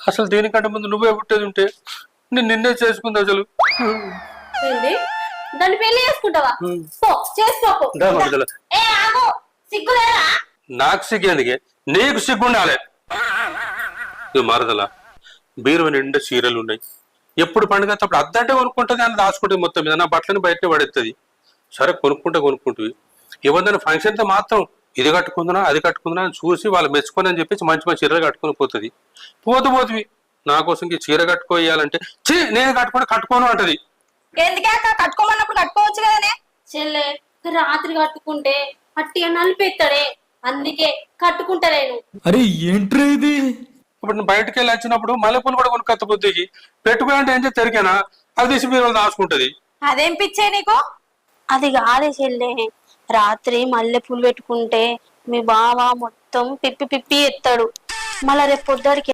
అసలు దీనికంటే ముందు నువ్వే పుట్టేది ఉంటే నేను నిన్నే చేసుకుంది అసలు. ఏంది? దాన్ని పెళ్ళి చేసుకుంటావా? పో చేసుకోపో దా మరదల ఏ ఆగు. సిగ్గులేరా నాకు సిగ్గేందుకే నీకు సిగ్గుండాలి ఇది మరదల బీరువ నిండా చీరలు ఉన్నాయి. ఎప్పుడు పండుగ అప్పుడు అద్దంటే కొనుక్కుంటుంది అని దాచుకుంటుంది మొత్తం మీద. నా బట్టలను బయటనే పడేస్తుంది సరే కొనుక్కుంటే కొనుక్కుంటుంది ఏమన్నా ఫంక్షన్తో మాత్రం ఇది కట్టుకుందునా అది కట్టుకుందునా అని చూసి వాళ్ళు మెచ్చుకొని అని చెప్పేసి మంచి మంచి చీరలు కట్టుకొని పోతుంది. పోతు పోతుంది నా కోసం ఈ చీర కట్టుకోయాలంటే చీ నేను కట్టుకొని కట్టుకోను అంటది. ఎందుకే కట్టుకోమన్నప్పుడు కట్టుకోవచ్చు కదనే? చెల్లె రాత్రి కట్టుకుంటే అట్టిగా నలిపెత్తాడే అందుకే కట్టుకుంటలేను అరే ఏంట్రా ఇది? ఇప్పుడు నేను బయటకు వెళ్ళి వచ్చినప్పుడు మల్లెపూలు కూడా కొనుక్కొత్త బుద్ధికి. పెట్టుకుని అంటే ఏం చేస్తే తెరికానా? అది తీసి మీరు దాచుకుంటది. అదేం పిచ్చే నీకు? అది కాదే చెల్లె రాత్రి మల్లె పూలు పెట్టుకుంటే మీ బావ మొత్తం పిప్పి పిప్పి ఎత్తాడు. మళ్ళా రేపు పొద్దుడికి